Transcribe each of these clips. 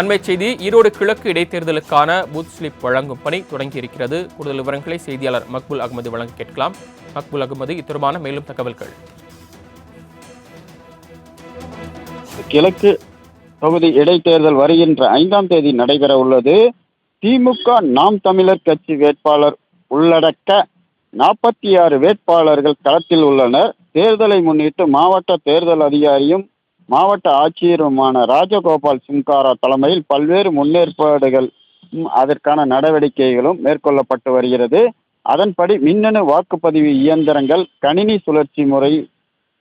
அண்மை செய்தி ஈரோடு கிழக்கு இடைத்தேர்தலுக்கான பூத் ஸ்லிப் வழங்கும் பணி தொடங்கியிருக்கிறது. கூடுதல் விவரங்களை செய்தியாளர் மக்புல் அகமது வழங்க கேட்கலாம். மக்புல் அகமது இத்தொடர்பான மேலும் தகவல்கள். கிழக்கு தொகுதி இடைத்தேர்தல் வருகின்ற ஐந்தாம் தேதி நடைபெற உள்ளது. திமுக நாம் தமிழர் கட்சி வேட்பாளர் உள்ளடக்க நாற்பத்தி ஆறு வேட்பாளர்கள் களத்தில் உள்ளனர். தேர்தலை முன்னிட்டு மாவட்ட தேர்தல் அதிகாரியும் மாவட்ட ஆட்சியருமான ராஜகோபால் சிங்காரா தலைமையில் பல்வேறு முன்னேற்பாடுகள் அதற்கான நடவடிக்கைகளும் மேற்கொள்ளப்பட்டு வருகிறது. அதன்படி மின்னணு வாக்குப்பதிவு இயந்திரங்கள் கணினி சுழற்சி முறை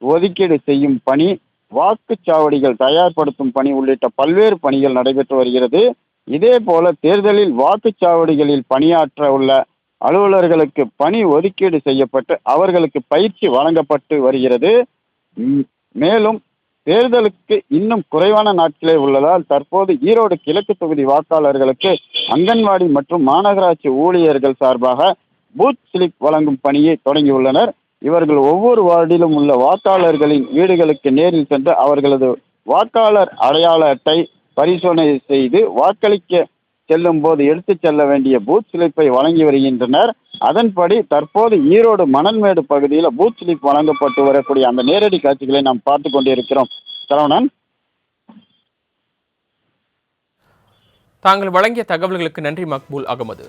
ஒதுக்கீடு செய்யும் பணி வாக்குச்சாவடிகள் தயார்படுத்தும் பணி உள்ளிட்ட பல்வேறு பணிகள் நடைபெற்று வருகிறது. இதே போல தேர்தலில் வாக்குச்சாவடிகளில் பணியாற்ற உள்ள அலுவலர்களுக்கு பணி ஒதுக்கீடு செய்யப்பட்டு அவர்களுக்கு பயிற்சி வழங்கப்பட்டு வருகிறது. மேலும் தேர்தலுக்கு இன்னும் குறைவான நாட்களே உள்ளதால் தற்போது ஈரோடு கிழக்கு தொகுதி வாக்காளர்களுக்கு அங்கன்வாடி மற்றும் மாநகராட்சி ஊழியர்கள் சார்பாக பூத் ஸ்லிப் வழங்கும் பணியை தொடங்கியுள்ளனர். இவர்கள் ஒவ்வொரு வார்டிலும் உள்ள வாக்காளர்களின் வீடுகளுக்கு நேரில் சென்று அவர்களது வாக்காளர் அடையாள அட்டை பரிசோதனை செய்து வாக்களிக்க செல்லும் போது எடுத்துச் செல்ல வேண்டிய பூத் ஸ்லிப்பை வழங்கி வருகின்றனர். அதன்படி தற்போது ஈரோடு மணல்மேடு பகுதியில் பூத் ஸ்லிப் வழங்கப்பட்டு வரக்கூடிய அந்த நேரடி காட்சிகளை நாம் பார்த்து கொண்டிருக்கிறோம். சரவணன். தாங்கள் வழங்கிய தகவல்களுக்கு நன்றி மக்பூல் அகமது.